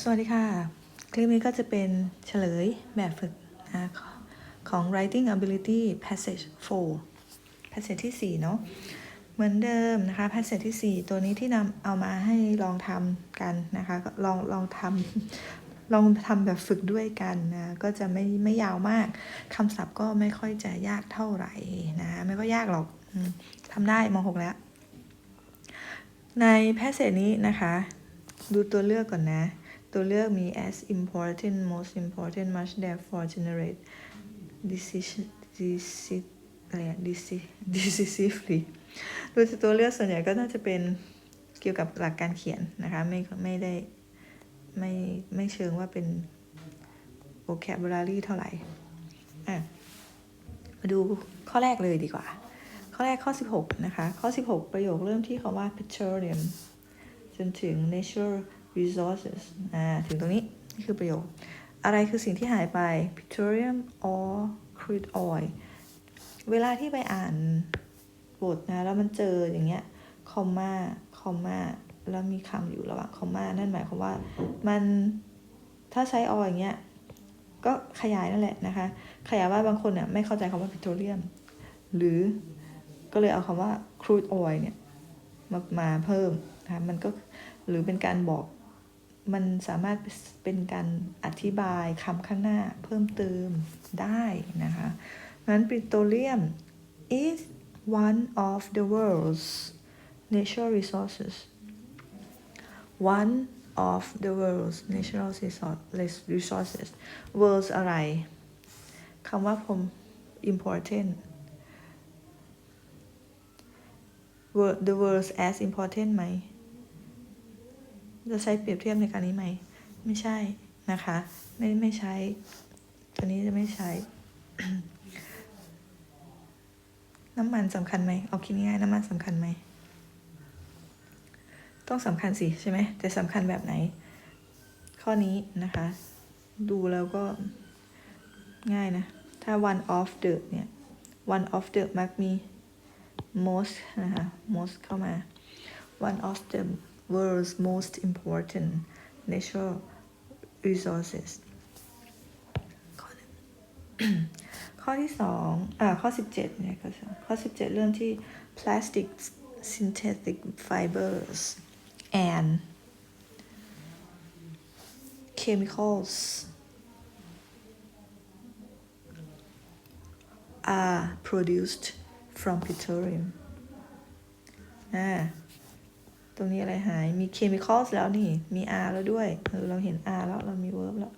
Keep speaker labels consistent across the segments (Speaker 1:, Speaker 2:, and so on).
Speaker 1: สวัสดีค่ะ คลิปนี้ก็จะเป็นเฉลยแบบฝึกนะของ writing ability passage 4 passage ที่ 4 เนาะเหมือนเดิมนะคะ passage ที่ 4 ตัวนี้ที่นำเอามาให้ลองทำกันนะคะ ลองลองทำลองทำแบบฝึกด้วยกันนะ ก็จะไม่ไม่ยาวมากคำศัพท์ก็ไม่ค่อยจะยากเท่าไหร่นะไม่ก็ยากหรอกทำได้ม .6 แล้ว ในแพสเซจนี้นะคะ ดูตัวเลือกก่อนนะ ตัวเลือกมี as important most important much therefore generate decision decisive อะไรอะ deci- decisively โดูจากตัวเลือกส่วนใหญ่ก็น่าจะเป็นเกี่ยวกับหลักการเขียนนะคะ ไม่ไม่ได้ไม่ไม่เชิงว่าเป็น vocabulary เท่าไหร่อะมาดูข้อแรกเลยดีกว่า ข้อแรกข้อ 16 นะคะ ข้อ 16 ประโยคเริ่มที่คำว่า petroleum จนถึง natural resources อ่าถึงตรงนี้ นี่คือประโยค อะไรคือสิ่งที่หายไป petroleum or crude oil เวลาที่ไปอ่านบทนะแล้วมันเจออย่างเงี้ยคอมมาคอมมาแล้วมีคำอยู่ระหว่างคอมมานั่นหมายความว่ามันถ้าใช้ or อย่างเงี้ยก็ขยายนั่นแหละนะคะ ขยายว่าบางคนเนี่ยไม่เข้าใจคำว่า petroleum หรือก็เลยเอาคำว่า crude oil เนี่ยมามาเพิ่มนะคะมันก็หรือเป็นการบอก มันสามารถเป็นการอธิบายคำข้างหน้าเพิ่มเติมได้นะคะนั้นปิโตรเลียม is one of the world's natural resources one of the world's natural resources world's อะไรคำว่าผม important word the world's as important ไหม จะใช้เปรียบเทียบในการนี้ไหม ไม่ใช่นะคะไม่ไม่ใช้ ตัวนี้จะไม่ใช้ น้ำมันสำคัญไหมเอาคิดง่ายน้ำมันสำคัญไหม ต้องสำคัญสิใช่ไหมแต่สำคัญแบบไหน ข้อนี้นะคะ ดูแล้วก็ง่ายนะ ถ้า one of the เนี่ย one of the มักมี most นะคะ most เข้ามา one of the world's most important natural resources ข้อหนึ่ง ข้อที่สองอ่าข้อสิบเจ็ดเนี่ยข้อสองข้อสิบเจ็ดเรื่องที่ plastic synthetic fibers and chemicals are produced from petroleum อ่า ตรงนี้อะไรหาย มี chemicals แล้วนี่ มี r แล้วด้วย เออ เราเห็น r แล้ว เรามี verb แล้ว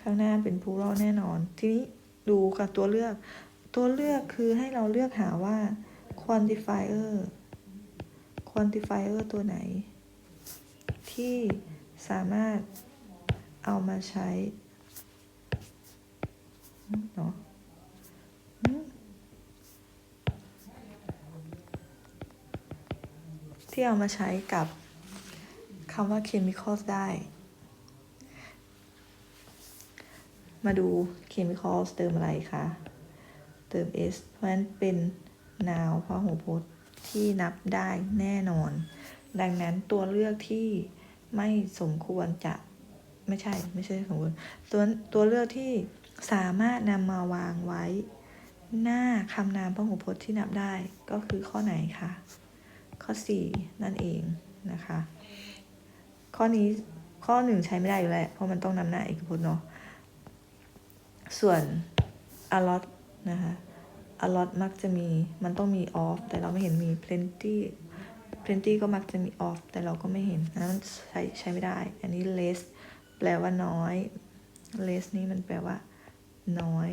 Speaker 1: ข้างหน้าเป็น plural แน่นอน ทีนี้ดูค่ะตัวเลือก ตัวเลือกคือให้เราเลือกหาว่า quantifier quantifier ตัวไหน ที่สามารถเอามาใช้เนาะอืม ที่เอามาใช้กับคำว่า chemicals ได้ มาดู chemicals เติมอะไรคะ เติม s เพราะฉะนั้นเป็น noun พหูพจน์ที่นับได้แน่นอน ดังนั้นตัวเลือกที่ไม่สมควรจะไม่ใช่ไม่ใช่สมควรตัวตัวเลือกที่สามารถนำมาวางไว้ หน้าคำนามพหูพจน์ที่นับได้ก็คือข้อไหนคะ ข้อ 4 นั่นเองนะคะ ข้อนี้ข้อหนึ่งใช้ไม่ได้อยู่แล้ว เพราะมันต้องนำหน้าเอกพจน์เนาะส่วน a lot นะคะ a lot มักจะมีมันต้องมี off แต่เราไม่เห็นมี plenty plenty ก็มักจะมี off แต่เราก็ไม่เห็นนั้นใช้ใช้ไม่ได้ อันนี้ less แปลว่าน้อย less นี่มันแปลว่า น้อย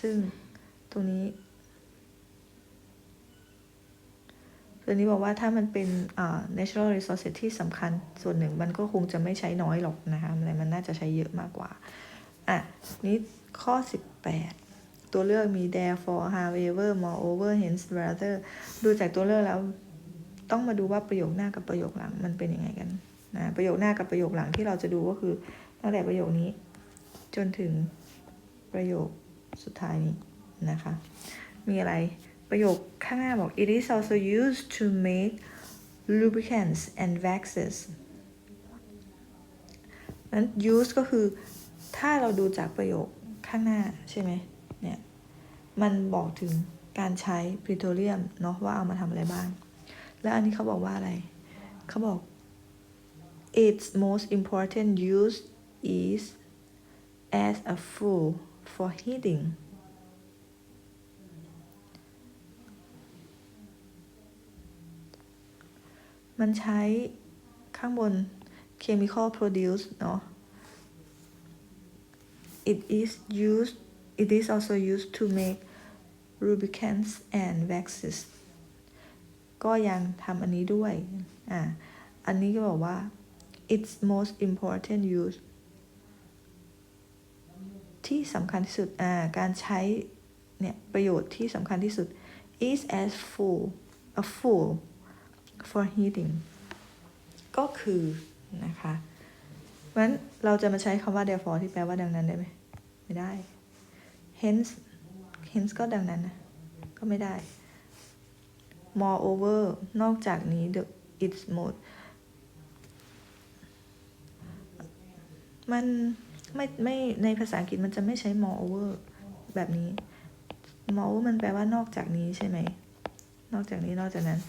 Speaker 1: ซึ่งตรงนี้ ตัวนี้บอกว่าถ้ามันเป็น natural resources ที่สำคัญส่วนหนึ่งมันก็คงจะไม่ใช้น้อยหรอกนะคะอะไรมันน่าจะใช้เยอะมากกว่า อะ นี้ข้อ 18 ตัวเลือกมี therefore however moreover hence rather ดูจากตัวเลือกแล้ว ต้องมาดูว่าประโยคหน้ากับประโยคหลังมันเป็นยังไงกันนะประโยคหน้ากับประโยคหลังที่เราจะดูก็คือตั้งแต่ประโยคนี้ จนถึงประโยคสุดท้ายนี้นะคะ มีอะไร ประโยคข้างหน้าบอก it is also used to make lubricants and waxes นั้น use ก็คือถ้าเราดูจากประโยคข้างหน้าใช่ไหมเนี่ย มันบอกถึงการใช้ pretorium เนาะว่าเอามาทำอะไรบ้าง แล้วอันนี้เขาบอกว่าอะไร เขาบอก its most important use is as a fuel for heating มันใช้ข้างบน chemical produce เนาะ it is used it is also used to make lubricants and waxes ก็ยังทำอันนี้ด้วย อ่า อันนี้ก็บอกว่า its most important use ที่สำคัญที่สุด อ่า การใช้ เนี่ย ประโยชน์ที่สำคัญที่สุด is as full a full for heating ก็คือนะคะเพราะฉะนั้นเราจะมาใช้คำว่า therefore ที่แปลว่าดังนั้นได้ไหมไม่ได้ hence hence ก็ดังนั้นนะก็ไม่ได้ moreover นอกจากนี้ the its mode มันไม่ไม่ในภาษาอังกฤษมันจะไม่ใช้ moreover แบบนี้ moreover มันแปลว่านอกจากนี้ใช่ไหม นอกจากนี้นอกจากนั้น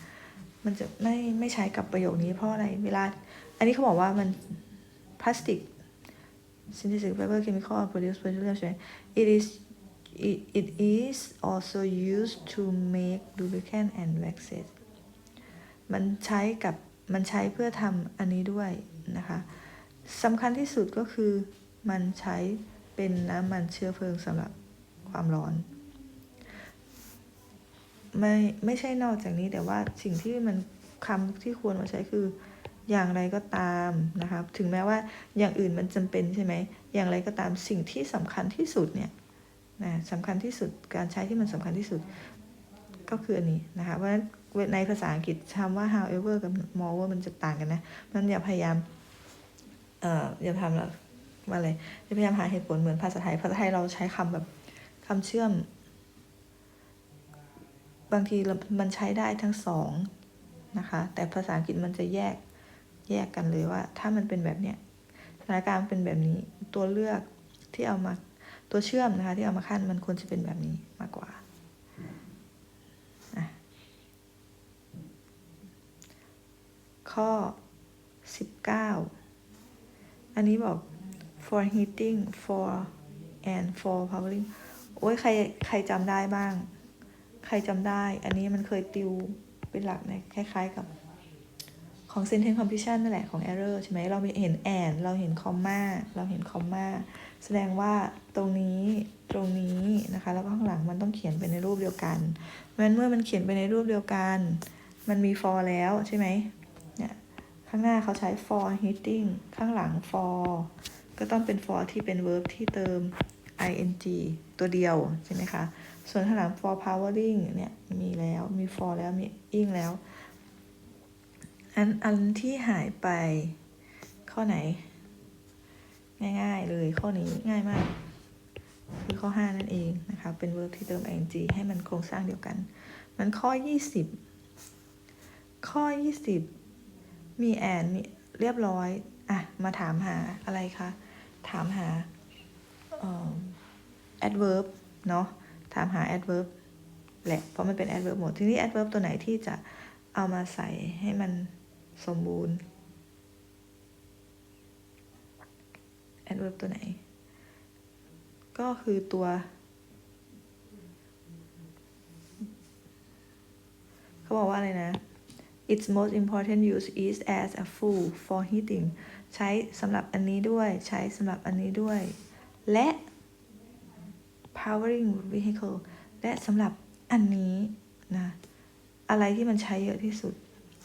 Speaker 1: มันจะไม่ไม่ใช้กับประโยคนี้เพราะอะไรเวลา อันนี้เขาบอกว่ามันพลาสติก synthetic paper chemical produce petroleum ใช่ไหม it is it, it is also used to make lubricant and waxes มันใช้กับมันใช้เพื่อทำอันนี้ด้วยนะคะสำคัญที่สุดก็คือมันใช้เป็นน้ำมันเชื้อเพลิงสำหรับความร้อน ไม่ไม่ใช่นอกจากนี้แต่ว่าสิ่งที่มันคำที่ควรมาใช้คืออย่างไรก็ตามนะคะถึงแม้ว่าอย่างอื่นมันจำเป็นใช่ไหมอย่างไรก็ตามสิ่งที่สำคัญที่สุดเนี่ยนะสำคัญที่สุดการใช้ที่มันสำคัญที่สุดก็คืออันนี้นะคะเพราะฉะนั้นในภาษาอังกฤษคำว่า however กับ moreover มันจะต่างกันนะมันอย่าพยายามเอ่ออย่าทำละว่าอะไรอย่าพยายามหาเหตุผลเหมือนภาษาไทยภาษาไทยเราใช้คำแบบคำเชื่อม บางทีมันใช้ได้ทั้งสองนะคะ แต่ภาษาอังกฤษมันจะแยกแยกกันเลยว่า ถ้ามันเป็นแบบเนี้ยสถานการณ์เป็นแบบนี้ตัวเลือกที่เอามาตัวเชื่อมนะคะ ที่เอามาขั้นมันควรจะเป็นแบบนี้มากกว่าอะข้อ 19 อันนี้บอก for heating for and for powering โอ้ยใครใครจำได้บ้าง ใครจำได้ อันนี้มันเคยติวเป็นหลักในคล้ายๆกับของ sentence completion นั่นแหละของ error ใช่ไหมเราเห็น and เราเห็น comma เราเห็น comma แสดงว่าตรงนี้ตรงนี้นะคะ แล้วก็ข้างหลังมันต้องเขียนไปในรูปเดียวกันเพราะฉะนั้นเมื่อมันเขียนไปในรูปเดียวกัน มันมี for แล้วใช่ไหมเนี่ยข้างหน้าเขาใช้ for heating ข้างหลัง for ก็ต้องเป็น for ที่เป็น verb ที่เติม ing ตัวเดียวใช่ไหมคะ ส่วนข้างหลัง for powering เนี่ยมีแล้วมี for แล้วมี ing แล้ว อันอันที่หายไปข้อไหน ง่ายๆเลยข้อนี้ง่ายมาก คือข้อ 5 นั่นเองนะคะ เป็น verb ที่เติม ing ให้มันโครงสร้างเดียวกัน มันข้อ 20 ข้อ 20 มี and มีเรียบร้อย อะ มาถามหาอะไรคะ ถามหา adverb เนาะถามหา adverb แหละ เพราะมันเป็น adverb หมด ทีนี้ adverb ตัวไหนที่จะเอามาใส่ให้มันสมบูรณ์ adverb ตัวไหน ก็คือตัว เขาบอกว่าอะไรนะ its most important use is as a fuel for heating ใช้สำหรับอันนี้ด้วย ใช้สำหรับอันนี้ด้วย และ powering vehicle และสำหรับอันนี้นะอะไรที่มันใช้เยอะที่สุด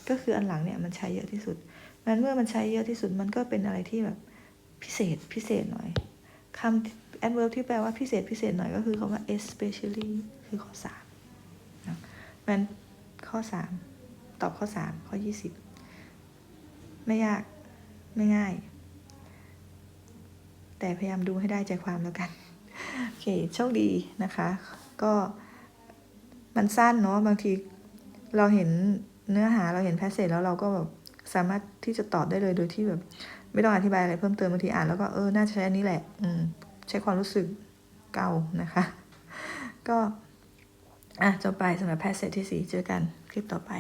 Speaker 1: ก็คืออันหลังเนี่ยมันใช้เยอะที่สุดมันเมื่อมันใช้เยอะที่สุดมันก็เป็นอะไรที่แบบพิเศษพิเศษหน่อยคำ adverb ที่แปลว่าพิเศษพิเศษหน่อยก็คือคำว่า especially คือข้อสามนะมันข้อสามตอบข้อสามข้อยี่สิบไม่ยาก ไม่ง่าย แต่พยายามดูให้ได้ใจความแล้วกัน โอเค โชคดีนะคะ ก็มันสั้นเนาะบางทีเราเห็นเนื้อหาเราเห็นแพสเซจแล้วเราก็แบบสามารถที่จะตอบได้เลยโดยที่แบบไม่ต้องอธิบายอะไรเพิ่มเติมบางทีอ่านแล้วก็เออ น่าจะใช้อันนี้แหละ อืม ใช้ความรู้สึกเก่านะคะ ก็ อะจบไปสำหรับแพทเซตที่สี่เจอกันคลิปต่อไป